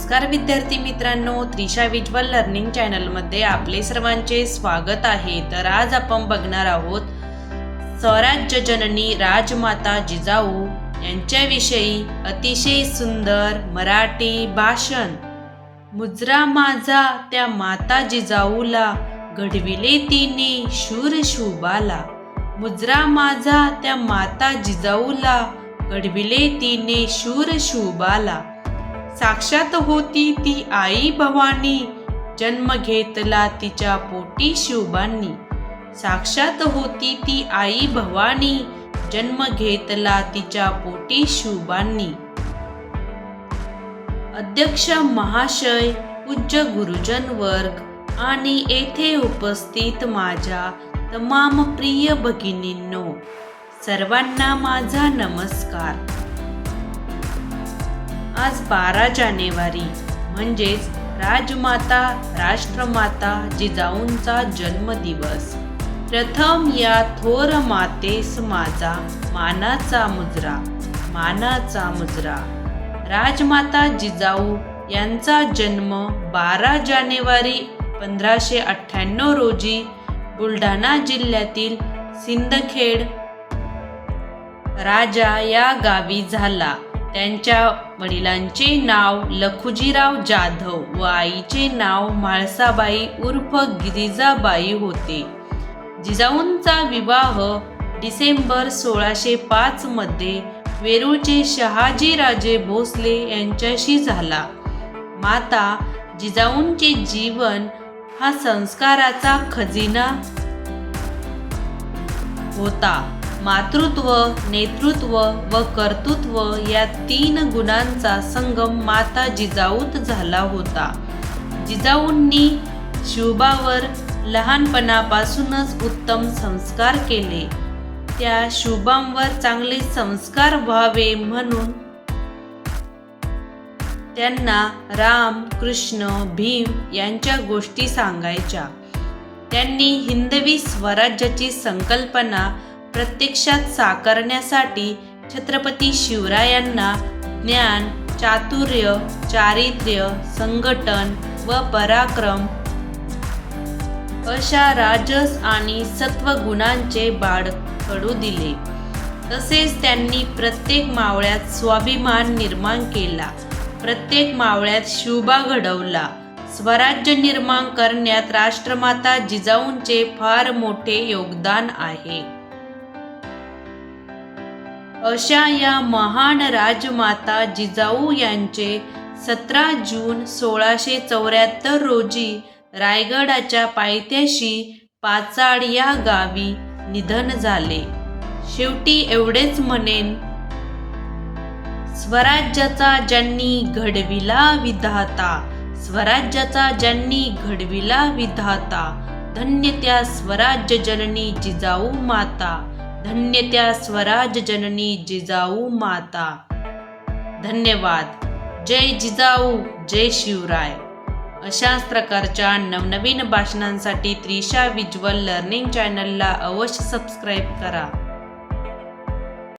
नमस्कार विद्यार्थी मित्रांनो त्रिशा विज्वल लर्निंग चॅनलमध्ये आपले सर्वांचे स्वागत आहे. तर आज आपण बघणार आहोत स्वराज्य जननी राजमाता जिजाऊ यांच्याविषयी अतिशय सुंदर मराठी भाषण. मुजरा माझा त्या माता जिजाऊला घडविले तिने शूर शुभाला मुजरा माझा त्या माता जिजाऊला घडविले तिने शूर शुभाला साक्षात होती ती आई भवानी. जन्म घेतला तिच्या पोटी शिवबांनी साक्षात होती ती आई भवानी. जन्म घेतला तिच्या पोटी शिवबांनी अध्यक्ष महाशय पूज्य गुरुजन वर्ग आणि येथे उपस्थित माझ्या तमाम प्रिय भगिनींनो सर्वांना माझा नमस्कार. आज बारा जानेवारी. म्हणजेच राजमाता राष्ट्रमाता जिजाऊंचा जन्मदिवस. प्रथम या थोर मातेस माझा मानाचा मुजरा मानाचा मुजरा. राजमाता जिजाऊ यांचा जन्म बारा जानेवारी पंधराशे अठ्ठ्याण्णव रोजी बुलढाणा जिल्ह्यातील सिंदखेड राजा या गावी झाला. त्यांच्या वडिलांचे नाव लखुजीराव जाधव व आईचे नाव म्हाळसाबाई उर्फ गिरिजाबाई होते. जिजाऊंचा विवाह डिसेंबर सोळाशे पाचमध्ये वेरूळचे शहाजीराजे भोसले यांच्याशी झाला. माता जिजाऊंचे जीवन हा संस्काराचा खजिना होता. मातृत्व नेतृत्व व कर्तृत्व या तीन गुणांचा संगम माता जिजाऊत झाला होता. जिजाऊंनी शुभावर लहानपणापासूनच उत्तम संस्कार केले. त्या शुभांवर चांगले संस्कार व्हावे म्हणून त्यांना राम कृष्ण भीम यांच्या गोष्टी सांगायच्या. त्यांनी हिंदवी स्वराज्याची संकल्पना प्रत्यक्षात साकारण्यासाठी छत्रपती शिवरायांना ज्ञान चातुर्य चारित्र्य संघटन व पराक्रम. अशा राजस आणि सत्वगुणांचे बाळ कडू दिले. तसेच त्यांनी प्रत्येक मावळ्यात स्वाभिमान निर्माण केला. प्रत्येक मावळ्यात शुभा घडवला. स्वराज्य निर्माण करण्यात राष्ट्रमाता जिजाऊंचे फार मोठे योगदान आहे. अशा या महान राजमाता जिजाऊ यांचे सतरा जून सोळाशे चौऱ्याहत्तर रोजी रायगडाच्या पायथ्याशी पाचाड या गावी निधन झाले. शेवटी एवढेच म्हणेन स्वराज्याचा ज्यांनी घडविला विधाता स्वराज्याचा ज्यांनी घडविला विधाता धन्य त्या स्वराज्य जननी जिजाऊ माता. धन्य त्या स्वराज जननी जिजाऊ माता. धन्यवाद. जय जिजाऊ जय शिवराय. अशाच प्रकारच्या नवनवीन भाषणांसाठी त्रिशा विज्युअल लर्निंग चॅनलला अवश्य सबस्क्राईब करा.